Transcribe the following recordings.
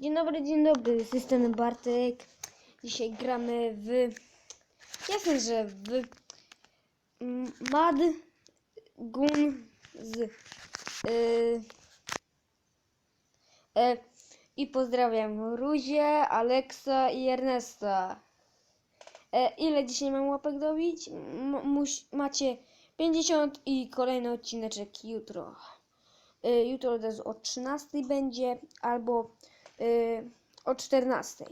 Dzień dobry, dzień dobry, z tej strony Bartek. Dzisiaj gramy w... Jasne, że w... Mad Gun z... y, e, I pozdrawiam Ruzie, Aleksa i Ernesta. E, ile dzisiaj mam łapek dobić? M- macie 50 i kolejny odcineczek jutro. Y, jutro od razu o 13 będzie, albo y, o 14.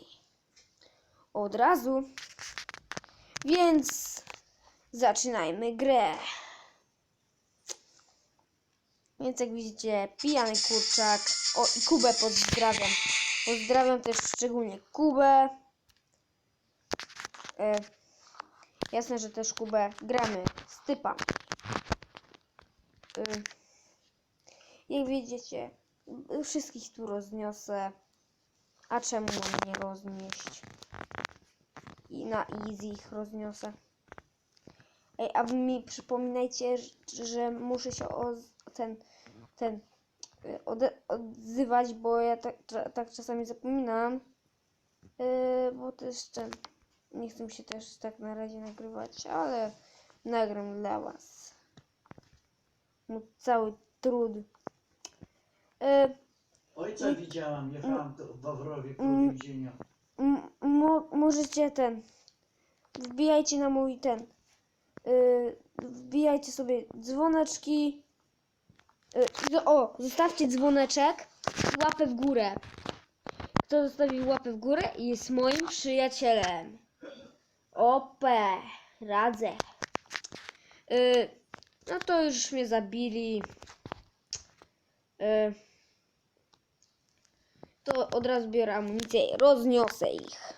Od razu. Więc zaczynajmy grę. Więc jak widzicie, pijany kurczak. O, i Kubę pozdrawiam. Pozdrawiam też szczególnie Kubę. E, jasne, że też Kubę gramy z typami. Y, jak widzicie, wszystkich tu rozniosę. A czemu mam nie roznieść? I na easy ich rozniosę. Ej, a mi przypominajcie, że, że muszę się o ten, ten y, odzywać, bo ja tak, tak czasami zapominam. Yy, bo też ten, nie chcę się też tak na razie nagrywać, ale nagram dla was. No, cały trud. Yy, Ojca widziałam, jechałam tu w Wawrowie koło Mm. więzienia. M- mo- możecie ten. Wbijajcie na mój ten. Yy, wbijajcie sobie dzwoneczki. Yy, o, zostawcie dzwoneczek łapę w górę. Kto zostawił łapę w górę jest moim przyjacielem. Opę, radzę. Yy, no to już mnie zabili. Yy, to od razu biorę amunicję i rozniosę ich.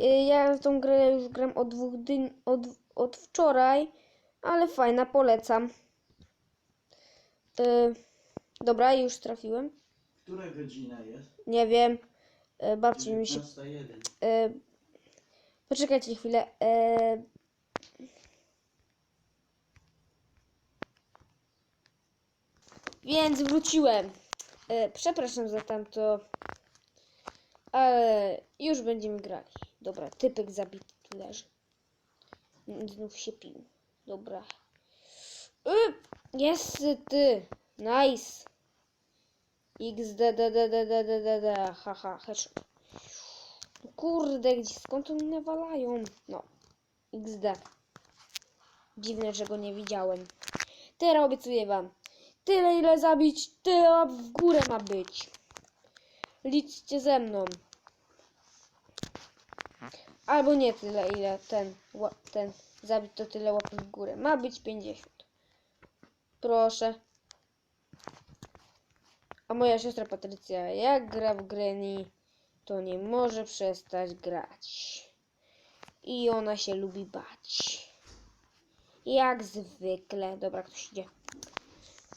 Y, Ja w tą grę już gram od dwóch dni, od, od wczoraj, ale fajna, polecam. Y, dobra, już trafiłem. Która godzina jest? Nie wiem, y, babci mi się... 19.01. Y, poczekajcie chwilę. Y, więc wróciłem. Y, przepraszam za tamto. Ale już będziemy grali. Dobra, typek zabity tu leży. Znów się pił. Dobra. Y, jest ty. Nice. XD, d, d, d, d, d, d, d. Haha, headshot. Kurde, gdzie skąd oni nawalają? No. XD. Dziwne, że go nie widziałem. Teraz obiecuję wam. Tyle ile zabić, tyle w górę ma być. Liczcie ze mną. Albo nie tyle ile ten, ten zabić to tyle łapy w górę. Ma być 50. Proszę. A moja siostra Patrycja, jak gra w Granny, to nie może przestać grać. I ona się lubi bać. Jak zwykle. Dobra, ktoś idzie.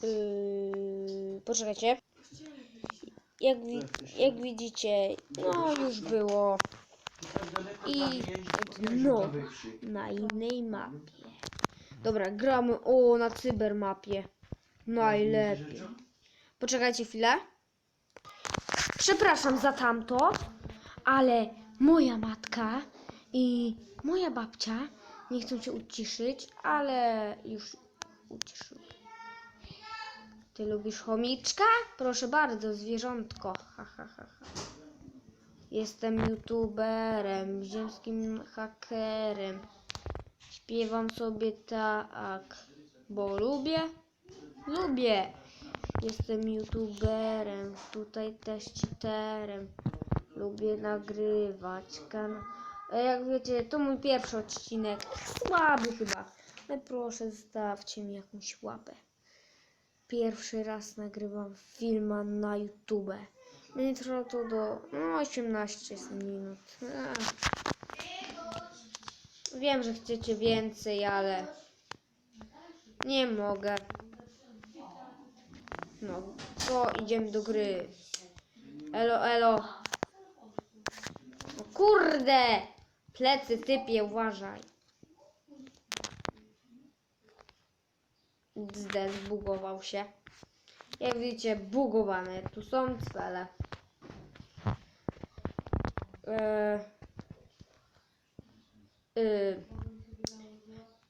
Yy, poczekajcie. Jak, jak widzicie, no już było I- no. na innej mapie. Dobra, gramy o na cybermapie. Najlepiej. Poczekajcie chwilę. Przepraszam za tamto, ale moja matka i moja babcia nie chcą się uciszyć, ale już uciszyły. Ty lubisz chomiczka? Proszę bardzo, zwierzątko. Ha, ha, ha, ha. Jestem youtuberem, ziemskim hakerem. Śpiewam sobie tak, bo lubię. Lubię. Jestem youtuberem, tutaj też cheaterem. Lubię nagrywać kan. A Jak wiecie, to mój pierwszy odcinek. Słaby chyba. Ale proszę, zostawcie mi jakąś łapę. Pierwszy raz nagrywam filma na YouTube. Nie trwa to do no, 18 minut. Wiem, że chcecie więcej, ale nie mogę. No, to idziemy do gry. Elo, elo. O kurde! Plecy typie, uważaj. XD zbugował się. Jak widzicie, bugowane. Tu są cele. E, y,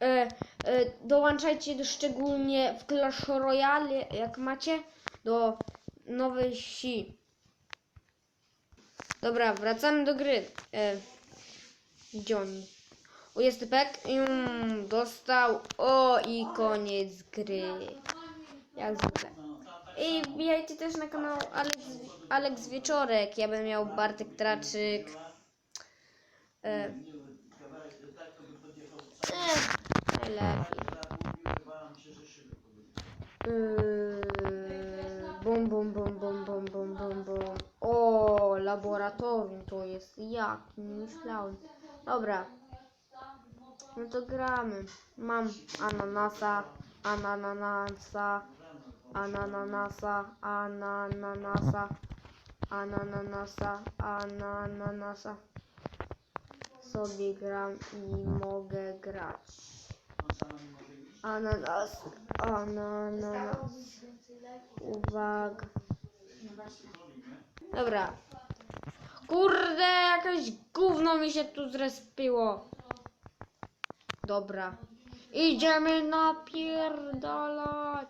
e, e, dołączajcie do, szczególnie w Clash Royale, jak macie, do nowej wsi. Dobra, wracamy do gry. E, gdzie oni? O, jest typek. Mm, dostał. O, i koniec gry. Jak zwykle. I wbijajcie też na kanał Alex, Alex Wieczorek. Ja bym miał Bartek Traczyk. E, najlepiej. Yy, Bum, bum, bum, bum, bum, bum, bum, bum. O, laboratorium to jest jak? Nie myślałem. Dobra. No to gramy. Mam ananasa, ananasa, ananasa, ananasa, ananasa, ananasa. Sobie gram i mogę grać. Ananas, ananas. Uwaga. Dobra. Kurde, jakieś gówno mi się tu zrespiło. Dobra. Idziemy napierdalać.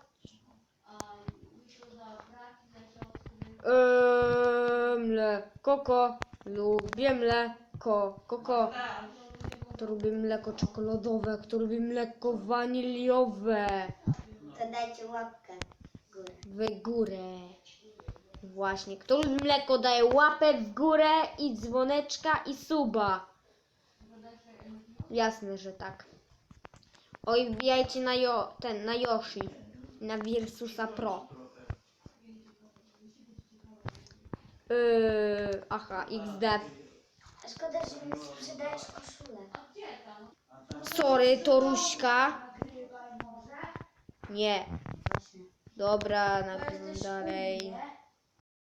Eee, mleko, ko. Lubię mleko, koko. Kto lubi mleko czekoladowe, kto lubi mleko waniliowe. To dajcie łapkę w górę. w górę. Właśnie, kto lubi mleko daje łapę w górę i dzwoneczka i suba. Jasne, że tak. Oj, wbijajcie na jo, ten, na Yoshi, na Virsusa Pro. Yy, aha, XD. Szkoda, że mi sprzedajesz koszulę. Sorry, Toruśka. Nie. Dobra, nagrywam dalej.